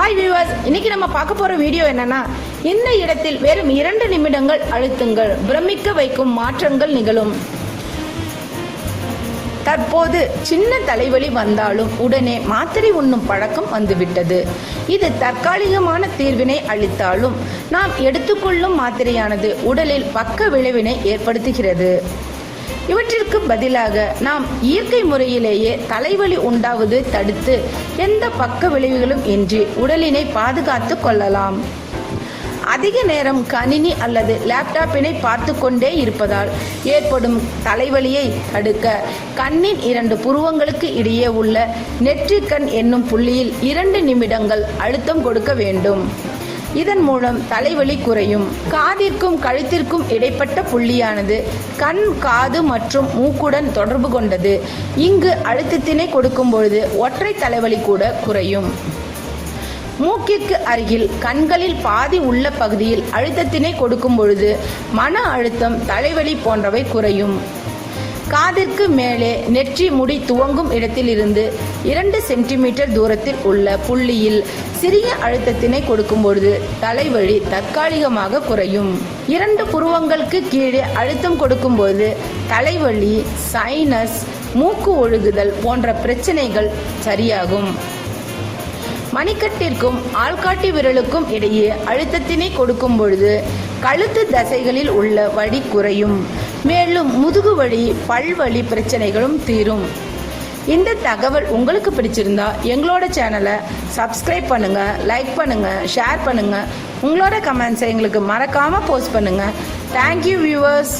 Hi viewers இன்னைக்கு நம்ம பார்க்க போற வீடியோ என்னன்னா இந்த இடத்தில் வெறும் இரண்டு நிமிடங்கள் அழுத்துங்கள் பிரமிக்க வைக்கும் மாற்றங்கள் நிகழும். தற்போது சின்ன தலைவலி வந்தாலும் உடனே மாத்திரை உண்ணும் பழக்கம் வந்துவிட்டது. இது தற்காலிகமான தீர்வினை அளித்தாலும் நாம் எடுத்துக்கொள்ளும் மாத்திரையானது உடலில் பக்க விளைவினை ஏற்படுத்துகிறது. இவற்றிற்கு பதிலாக நாம் இயற்கை முறையிலேயே தலைவலி உண்டாவது தடுத்து எந்த பக்க விளைவுகளும் இன்றி உடலினை பாதுகாத்து கொள்ளலாம். அதிக நேரம் கணினி அல்லது லேப்டாப்பினை பார்த்து கொண்டே இருப்பதால் ஏற்படும் தலைவலியை தடுக்க கண்ணின் இரண்டு புருவங்களுக்கு இடையே உள்ள நெற்றிக்கண் என்னும் புள்ளியில் இரண்டு நிமிடங்கள் அழுத்தம் கொடுக்க வேண்டும். இதன் மூலம் தலைவலி குறையும். காதிற்கும் கழுத்திற்கும் இடைப்பட்ட புள்ளியானது கண் காது மற்றும் மூக்குடன் தொடர்பு கொண்டது. இங்கு அழுத்தத்தினை கொடுக்கும் பொழுது ஒற்றை தலைவலி கூட குறையும். மூக்கிற்கு அருகில் கண்களில் பாதி உள்ள பகுதியில் அழுத்தத்தினை கொடுக்கும் பொழுது மன அழுத்தம் தலைவலி போன்றவை குறையும். காதிற்கு மேலே நெற்றி முடி துவங்கும் இடத்திலிருந்து இரண்டு சென்டிமீட்டர் தூரத்தில் உள்ள புள்ளியில் சிறிய அழுத்தத்தினை கொடுக்கும் பொழுது தலைவலி தற்காலிகமாக குறையும். இரண்டு புருவங்களுக்கு கீழே அழுத்தம் கொடுக்கும்போது தலைவலி சைனஸ் மூக்கு ஒழுகுதல் போன்ற பிரச்சனைகள் சரியாகும். மணிக்கட்டிற்கும் ஆள்காட்டி விரலுக்கும் இடையே அழுத்தத்தினை கொடுக்கும் பொழுது கழுத்து தசைகளில் உள்ள வடி குறையும். மேலும் முதுகு வலி பல்வழி பிரச்சனைகளும் தீரும். இந்த தகவல் உங்களுக்கு பிடிச்சிருந்தா எங்களோட சேனலை சப்ஸ்கிரைப் பண்ணுங்க லைக் பண்ணுங்க ஷேர் பண்ணுங்க. உங்களோட கமெண்ட்ஸை எங்களுக்கு மறக்காம போஸ்ட் பண்ணுங்க. Thank you viewers